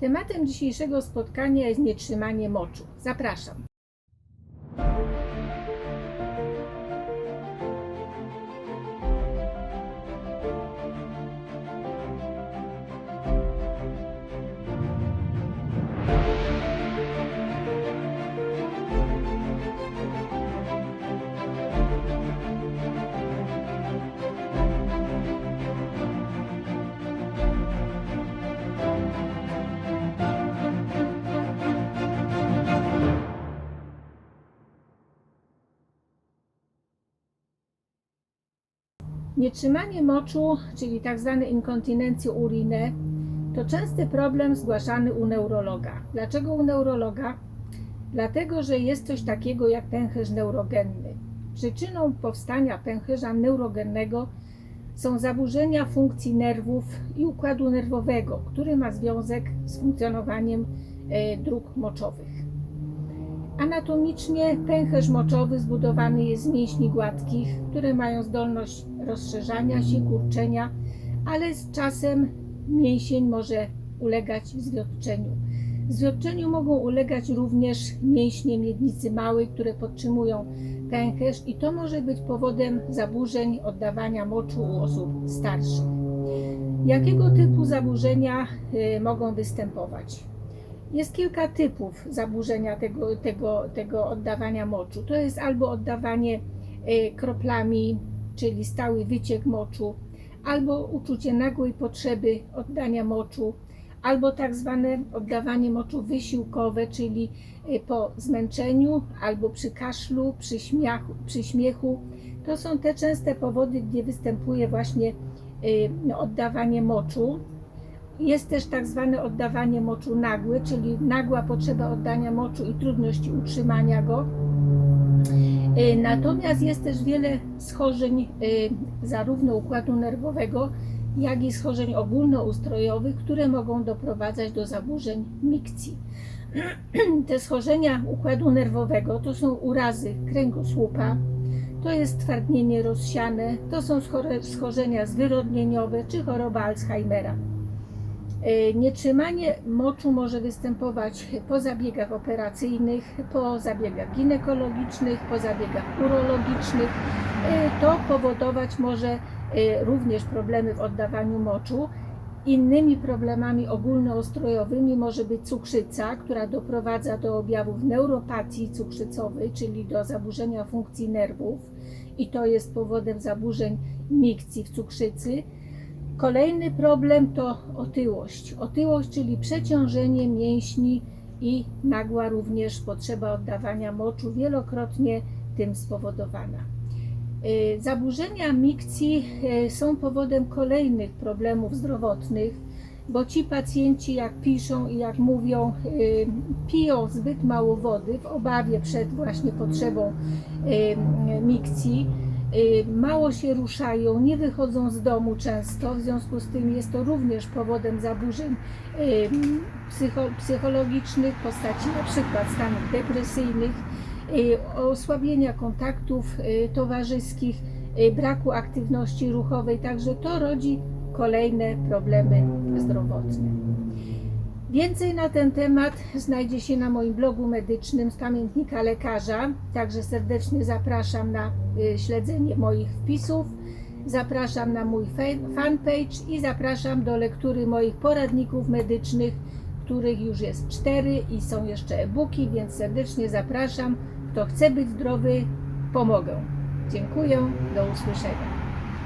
Tematem dzisiejszego spotkania jest nietrzymanie moczu. Zapraszam. Nietrzymanie moczu, czyli tak zwane inkontinencje urine, to częsty problem zgłaszany u neurologa. Dlaczego u neurologa? Dlatego, że jest coś takiego jak pęcherz neurogenny. Przyczyną powstania pęcherza neurogennego są zaburzenia funkcji nerwów i układu nerwowego, który ma związek z funkcjonowaniem e, dróg moczowych. Anatomicznie pęcherz moczowy zbudowany jest z mięśni gładkich, które mają zdolność rozszerzania się, kurczenia, ale z czasem mięsień może ulegać zwiotczeniu. Zwiotczeniu mogą ulegać również mięśnie miednicy małej, które podtrzymują pęcherz i to może być powodem zaburzeń oddawania moczu u osób starszych. Jakiego typu zaburzenia y, mogą występować? Jest kilka typów zaburzenia tego, tego, tego oddawania moczu. To jest albo oddawanie y, kroplami, czyli stały wyciek moczu, albo uczucie nagłej potrzeby oddania moczu, albo tak zwane oddawanie moczu wysiłkowe, czyli y, po zmęczeniu, albo przy kaszlu, przy, przy śmiechu. To są te częste powody, gdzie występuje właśnie y, oddawanie moczu. Jest też tak zwane oddawanie moczu nagłe, czyli nagła potrzeba oddania moczu i trudność utrzymania go. Y, Natomiast jest też wiele schorzeń y, zarówno układu nerwowego, jak i schorzeń ogólnoustrojowych, które mogą doprowadzać do zaburzeń mikcji. Te schorzenia układu nerwowego to są urazy kręgosłupa, to jest twardnienie rozsiane, to są schorzenia zwyrodnieniowe czy choroba Alzheimera. E, Nietrzymanie moczu może występować po zabiegach operacyjnych, po zabiegach ginekologicznych, po zabiegach urologicznych. E, To powodować może e, również problemy w oddawaniu moczu. Innymi problemami ogólnoustrojowymi może być cukrzyca, która doprowadza do objawów neuropatii cukrzycowej, czyli do zaburzenia funkcji nerwów i to jest powodem zaburzeń mikcji w cukrzycy. Kolejny problem to otyłość. Otyłość, czyli przeciążenie mięśni i nagła również potrzeba oddawania moczu, wielokrotnie tym spowodowana. Y, Zaburzenia mikcji y, są powodem kolejnych problemów zdrowotnych, bo ci pacjenci, jak piszą i jak mówią, y, piją zbyt mało wody w obawie przed właśnie potrzebą mikcji mało się ruszają, nie wychodzą z domu często, w związku z tym jest to również powodem zaburzeń y, psycho, psychologicznych w postaci na przykład stanów depresyjnych, y, osłabienia kontaktów y, towarzyskich, y, braku aktywności ruchowej, także to rodzi kolejne problemy zdrowotne. Więcej na ten temat znajdzie się na moim blogu medycznym z pamiętnika lekarza. Także serdecznie zapraszam na y, śledzenie moich wpisów. Zapraszam na mój fanpage i zapraszam do lektury moich poradników medycznych, których już jest cztery i są jeszcze e-booki, więc serdecznie zapraszam. Kto chce być zdrowy, pomogę. Dziękuję, do usłyszenia.